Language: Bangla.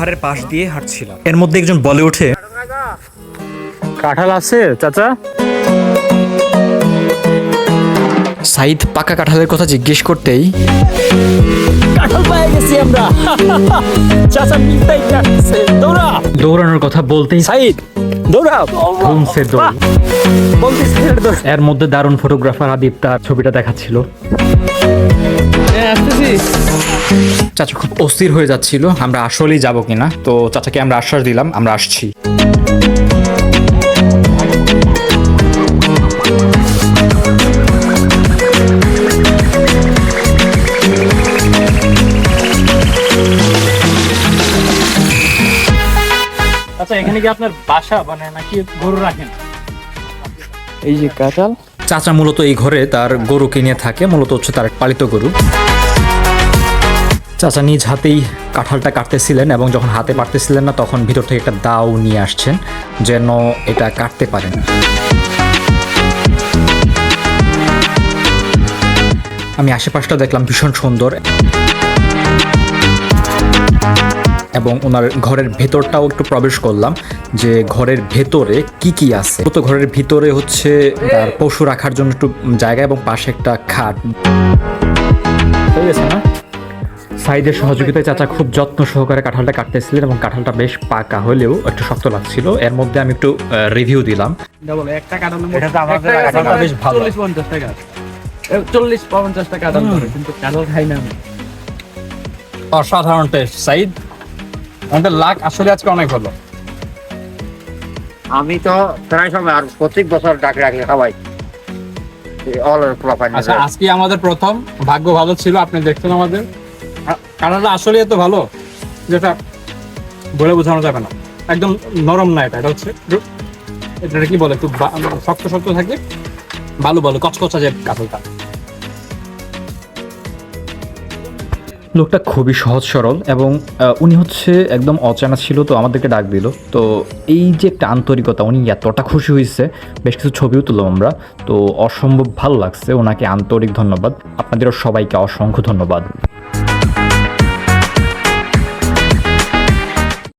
পাহাড়ের পাশ দিয়ে হাঁটছিলাম। এর মধ্যে একজন বলে ওঠে কাঁঠাল আছে চাচা? সাইদ পাকা কাঁঠালের কথা জিজ্ঞেস করতেই কাঁঠাল পেয়ে গেছি আমরা। চাচা মিলটাই কাটছে দৌড়া। দৌড়ানোর কথা বলতেই সাইদ দৌড়া। ঘুমছে দৌড়। এর মধ্যে দারুণ ফটোগ্রাফার আদিব তার ছবিটা দেখাচ্ছিল। চাচা খুব অস্থির হয়ে যাচ্ছিল আমরা আসলেই যাব কিনা? তো চাচাকে আমরা আশ্বাস দিলাম আমরা আসছি। আচ্ছা এখানে কি আপনার বাসা? মানে নাকি গরু রাখেন? এই যে কাঁঠাল চাচা মূলত এই ঘরে তার গরু কিনে থাকে মূলত হচ্ছে তার পালিত গরু। চাচা নিজ হাতেই কাঁঠালটা কাটতেছিলেন এবং যখন হাতে পারতেছিলেন না, তখন ভিতর থেকে একটা দাও নিয়ে আসছেন, যেন এটা কাটতে পারেন। আমি আশেপাশটা দেখলাম ভীষণ সুন্দর এবং ওনার ঘরের ভেতরটাও একটু প্রবেশ করলাম, যে ঘরের ভেতরে কি কি আছে। তো ঘরের ভিতরে হচ্ছে পশু রাখার জন্য একটু জায়গা এবং পাশে একটা খাট। হয়ে গেছে না? সাইদের সহযোগিতায় চাচা খুব যত্ন সহকারে কাঁঠালটা কাটতেছিলেন এবং কাঁঠালটা বেশ পাকা হলেও একটু শক্ত লাগছিল। এর মধ্যে আমি একটু রিভিউ দিলাম। একটা কাঁঠাল এটা তো আমাদের কাঁঠালটা বেশ ভালো। পঞ্চাশ টাকা। চল্লিশ পঞ্চাশ টাকা কাঁঠাল কিন্তু কাঁঠাল খাই না অসাধারণ টেস্ট সাইদ। আমাদের লাক আসলে আজকে অনেক হলো। আমি তো প্রায় সময় আর প্রত্যেক বছর ডাক রাখলে খাওয়াই অল প্রোফাইল আচ্ছা আজকে আমাদের প্রথম। ভাগ্য ভালো ছিল আপনি দেখছেন আমাদের। কানাডা আসলে এত ভালো যেটা বলে বোঝানো যাবে না। একদম নরম না এটা এটা হচ্ছে এটা কি বলে, একটু শক্ত শক্ত থাকে ভালো ভালো কচকচা যে কাঁঠালটা। লোকটা খুবই সহজ সরল এবং উনি হচ্ছে একদম অচেনা ছিল, তো আমাদেরকে ডাক দিল। তো এই যে একটা আন্তরিকতা, উনি এতটা খুশি হয়েছে, বেশ কিছু ছবিও তুললাম আমরা, তো অসম্ভব ভালো লাগছে ওনাকে আন্তরিক ধন্যবাদ। আপনাদেরও সবাইকে অসংখ্য ধন্যবাদ।